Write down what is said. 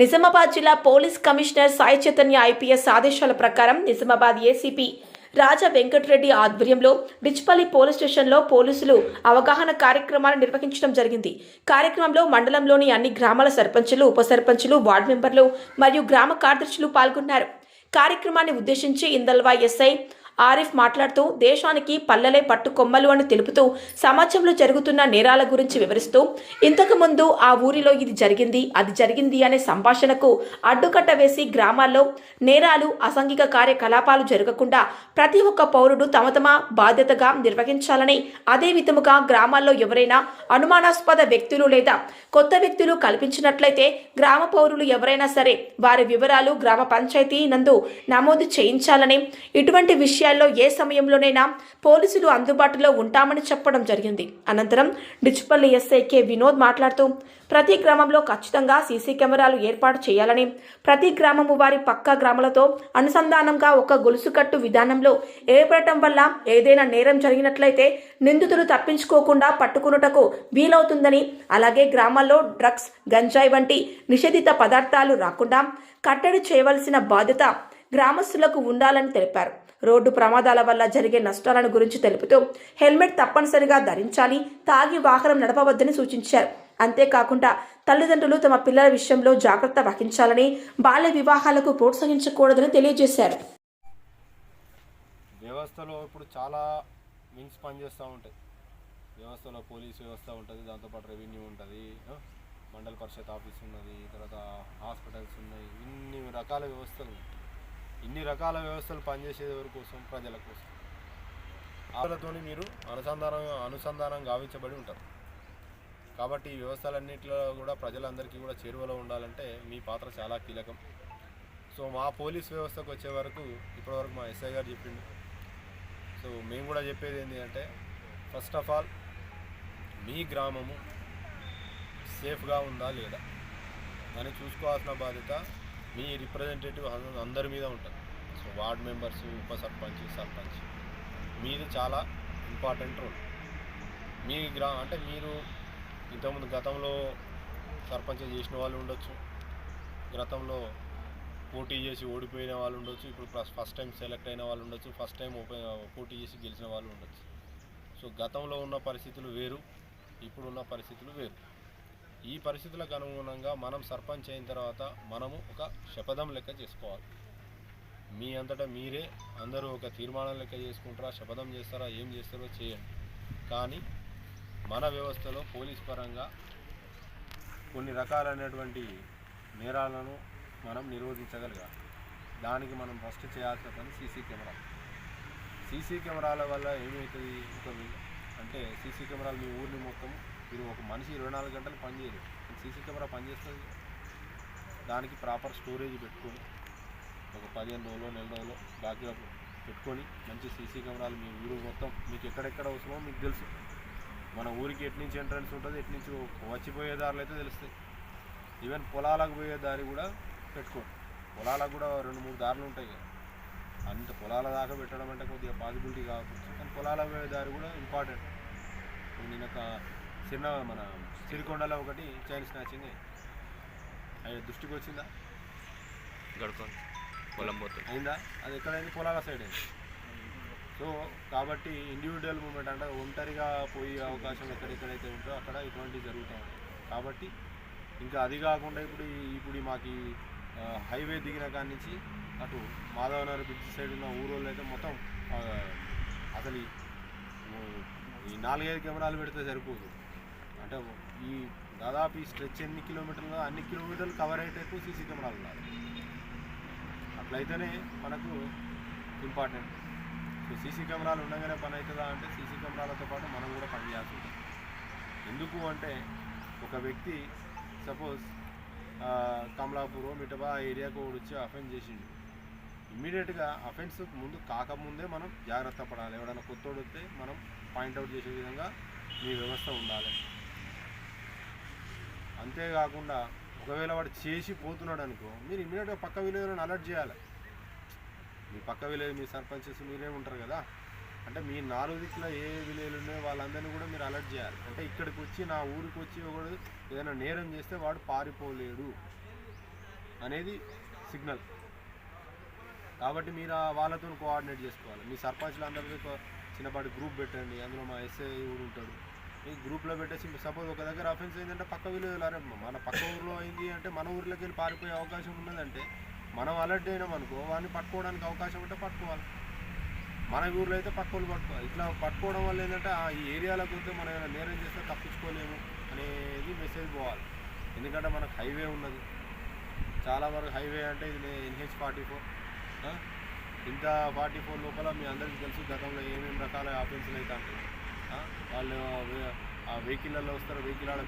నిజామాబాద్ జిల్లా police commissioner Sai Chaitanya IPS ఆదేశాల ప్రకారం నిజామాబాద్ ఏసీపీ రాజా వెంకటరెడ్డి ఆధ్వర్యంలో బిచ్పల్లి పోలీస్ స్టేషన్లో పోలీసులు అవగాహన కార్యక్రమాలు నిర్వహించడం జరిగింది. కార్యక్రమంలో మండలంలోని అన్ని గ్రామాల సర్పంచులు ఉప సర్పంచులు వార్డు మెంబర్లు మరియు గ్రామ కార్యదర్శులు పాల్గొన్నారు. కార్యక్రమాన్ని ఉద్దేశించి ఇందల్వా ఎస్ఐ ఆరిఫ్ మాట్లాడుతూ దేశానికి పల్లెలే పట్టుకొమ్మలు అని తెలుపుతూ సమాజంలో జరుగుతున్న నేరాల గురించి వివరిస్తూ ఇంతకు ముందు ఆ ఊరిలో ఇది జరిగింది అది జరిగింది అనే సంభాషణకు అడ్డుకట్ట వేసి గ్రామాల్లో నేరాలు అసాంఘిక కార్యకలాపాలు జరగకుండా ప్రతి ఒక్క పౌరుడు తమ తమ బాధ్యతగా నిర్వహించాలని అదే విధముగా గ్రామాల్లో ఎవరైనా అనుమానాస్పద వ్యక్తులు లేదా కొత్త వ్యక్తులు కల్పించినట్లయితే గ్రామ పౌరులు ఎవరైనా సరే వారి వివరాలు గ్రామ పంచాయతీ నందు నమోదు చేయించాలని ఇటువంటి విషయం విషయాల్లో ఏ సమయంలోనైనా పోలీసులు అందుబాటులో ఉంటామని చెప్పడం జరిగింది. అనంతరం డిచ్పల్లి ఎస్ఐ కె వినోద్ మాట్లాడుతూ ప్రతి గ్రామంలో ఖచ్చితంగా సీసీ కెమెరాలు ఏర్పాటు చేయాలని ప్రతి గ్రామము వారి పక్క గ్రామాలతో అనుసంధానంగా ఒక గొలుసుకట్టు విధానంలో ఏర్పడటం వల్ల ఏదైనా నేరం జరిగినట్లయితే నిందితులు తప్పించుకోకుండా పట్టుకున్నటకు వీలవుతుందని అలాగే గ్రామాల్లో డ్రగ్స్ గంజాయి వంటి నిషేధిత పదార్థాలు రాకుండా కట్టడి చేయవలసిన బాధ్యత గ్రామస్తులకు ఉండాలని తెలిపారు. రోడ్డు ప్రమాదాల వల్ల జరిగే నష్టాలను గురించి తెలుపుతూ హెల్మెట్ తప్పనిసరిగా ధరించాలి తాగి వాహనం నడపవద్దని సూచించారు. అంతేకాకుండా తల్లిదండ్రులు తమ పిల్లల విషయంలో జాగ్రత్త వహించాలని బాల్య వివాహాలకు ప్రోత్సహించకూడదని తెలియజేశారు. వ్యవస్థలో ఇప్పుడు చాలా వింగ్స్ పనిచేస్తూ ఉంటాయి. వ్యవస్థలో పోలీస్ వ్యవస్థ ఉంటుంది దాంతోపాటు రెవెన్యూ ఉంటుంది మండల పరిషత్ ఆఫీస్ ఉన్నది తర్వాత హాస్పిటల్స్ ఉన్నాయి ఇన్ని రకాల వ్యవస్థలు ఉన్నాయి. ఇన్ని రకాల వ్యవస్థలు పనిచేసేది ఎవరి కోసం ప్రజల కోసం. వాళ్ళతో మీరు అనుసంధానం అనుసంధానం గావించబడి ఉంటారు. కాబట్టి ఈ వ్యవస్థలన్నింటిలో కూడా ప్రజలందరికీ కూడా చేరువలో ఉండాలంటే మీ పాత్ర చాలా కీలకం. సో మా పోలీస్ వ్యవస్థకు వచ్చే వరకు ఇప్పటివరకు మా ఎస్ఐ గారు చెప్పిండు. సో మేము కూడా చెప్పేది ఏంటి అంటే ఫస్ట్ ఆఫ్ ఆల్ మీ గ్రామము సేఫ్గా ఉందా లేదా? అని చూసుకోవాల్సిన బాధ్యత మీ రిప్రజెంటేటివ్ అందరి మీద ఉంటుంది. సో వార్డ్ మెంబర్స్ ఉప సర్పంచ్ సర్పంచ్. మీది చాలా ఇంపార్టెంట్ రోల్ మీ గ్రా అంటే మీరు ఇంతకుముందు గతంలో సర్పంచ్ చేసిన వాళ్ళు ఉండొచ్చు. గతంలో పోటీ చేసి ఓడిపోయిన వాళ్ళు ఉండొచ్చు. ఇప్పుడు ఫస్ట్ టైం సెలెక్ట్ అయిన వాళ్ళు ఉండొచ్చు. ఫస్ట్ టైం పోటీ చేసి గెలిచిన వాళ్ళు ఉండొచ్చు. సో గతంలో ఉన్న పరిస్థితులు వేరు. ఇప్పుడున్న పరిస్థితులు వేరు. ఈ పరిస్థితులకు అనుగుణంగా మనం సర్పంచ్ అయిన తర్వాత మనము ఒక శపథం లెక్క చేసుకోవాలి. మీ అంతటా మీరే అందరూ ఒక తీర్మానం లెక్క చేసుకుంటారా? శపథం చేస్తారా? ఏం చేస్తారో చేయండి. కానీ మన వ్యవస్థలో పోలీస్ పరంగా కొన్ని రకాలైనటువంటి నేరాలను మనం నిరోధించగలగాలి. దానికి మనం ఫస్ట్ చేయాల్సిన పని సీసీ కెమెరా. సీసీ కెమెరాల వల్ల ఏమవుతుంది? ఒక అంటే సీసీ కెమెరాలు మీ ఊరిని మొత్తం మీరు ఒక మనిషి ఇరవై నాలుగు గంటలు పనిచేయదు సీసీ కెమెరా పనిచేస్తుంది దానికి ప్రాపర్ స్టోరేజ్ పెట్టుకొని ఒక పదిహేను రోజులు నెల రోజులు బ్యాక్అప్ పెట్టుకొని మంచి సీసీ కెమెరాలు మీ ఊరు మొత్తం మీకు ఎక్కడెక్కడ అవసరమో మీకు తెలుసు. మన ఊరికి ఎటు నుంచి ఎంట్రన్స్ ఉంటుంది ఎటు నుంచి వచ్చిపోయే దారులు అయితే తెలుస్తాయి. ఈవెన్ పొలాలకు పోయే దారి కూడా పెట్టుకోండి. పొలాలకు కూడా రెండు మూడు దారులు ఉంటాయి కదా. అంత పొలాల దాకా పెట్టడం అంటే కొద్దిగా పాసిబిలిటీ కావచ్చు. కానీ పొలాలకు పోయే దారి కూడా ఇంపార్టెంట్ నేను ఒక చిన్న మన సిరికొండలో ఒకటి చైన్ స్నాచింగ్ అయ్యి దృష్టికి వచ్చిందా? గడుకొని పొలం పోతుంది అయిందా? అది ఎక్కడైంది? పొలాల సైడ్ అయింది. సో కాబట్టి ఇండివిజువల్ మూమెంట్ అంటే ఒంటరిగా పోయే అవకాశం ఎక్కడెక్కడైతే ఉంటుందో అక్కడ ఇటువంటివి జరుగుతూ ఉంటాయి కాబట్టి ఇంకా అది కాకుండా ఇప్పుడు ఇప్పుడు మాకు హైవే దిగిన కాడి నుంచి అటు మాధవనగర్ బ్రిడ్జ్ సైడ్ ఉన్న ఊరోళ్ళు అయితే మొత్తం అసలు ఈ- నాలుగైదు కెమెరాలు పెడితే సరిపోదు. అంటే ఈ దాదాపు ఈ స్ట్రెచ్ ఎన్ని కిలోమీటర్లు అన్ని కిలోమీటర్లు కవర్ అయ్యేటట్టు సీసీ కెమెరాలు ఉండాలి. అట్లయితేనే మనకు ఇంపార్టెంట్ సో సీసీ కెమెరాలు ఉండగానే పని అవుతుందా అంటే సీసీ కెమెరాలతో పాటు మనం కూడా పని చేయాల్సి ఉంటుంది. ఎందుకు అంటే ఒక వ్యక్తి సపోజ్ కమలాపూర్ మిటబా ఆ ఏరియాకు వచ్చి అఫెండ్ చేసిండు. ఇమీడియట్గా అఫెన్స్ ముందు కాకముందే మనం జాగ్రత్త పడాలి. ఎవడైనా కొత్తోడు వస్తే మనం పాయింట్అవుట్ చేసే విధంగా మీ వ్యవస్థ ఉండాలి. అంతేకాకుండా ఒకవేళ వాడు చేసి పోతున్నాడు అనుకో మీరు ఇమీడియట్గా పక్క విలేజ్లను అలర్ట్ చేయాలి. మీ పక్క విలేజ్ మీ సర్పంచెస్ మీరే ఉంటారు కదా. అంటే మీ నాలుగు దిక్కుల ఏ విలేజ్లు ఉన్నాయో వాళ్ళందరినీ కూడా మీరు అలర్ట్ చేయాలి. అంటే ఇక్కడికి వచ్చి నా ఊరికి వచ్చి ఒకడు ఏదైనా నేరం చేస్తే వాడు పారిపోలేడు అనేది సిగ్నల్. కాబట్టి మీరు ఆ వాళ్ళతో కోఆర్డినేట్ చేసుకోవాలి. మీ సర్పంచ్లు అందరికీ చిన్నపాటి గ్రూప్ పెట్టండి. అందులో మా ఎస్ఐ కూడా ఉంటాడు. ఈ గ్రూప్లో పెట్టేసి సపోజ్ ఒక దగ్గర అఫెన్స్ అయిందంటే పక్క విలేజ్లో అరే మన పక్క ఊర్లో అయింది అంటే మన ఊర్లోకి వెళ్ళి పారిపోయే అవకాశం ఉన్నదంటే మనం అలర్ట్ అయినాం అనుకో వాడిని పట్టుకోవడానికి అవకాశం ఉంటే పట్టుకోవాలి. మన ఊర్లో అయితే పక్క వాళ్ళు పట్టుకోవాలి. ఇట్లా పట్టుకోవడం వల్ల ఏంటంటే ఆ ఈ ఏరియాలకు వస్తే మనం ఏమైనా నేరం చేస్తే తప్పించుకోలేము అనేది మెసేజ్ పోవాలి. ఎందుకంటే మనకు హైవే ఉన్నది. చాలా వరకు హైవే అంటే ఇది ఎన్హెచ్ ఫార్టీ ఫోర్. ఇంత ఫార్టీ ఫోర్ లోపల మీ అందరికీ తెలుసు గతంలో ఏమేమి రకాల ఆఫెన్స్లు అయితే ఉంటాయి. ఆ, వాళ్ళు ఆ వెహికల్లో వస్తారు వెహికల్ ఆడ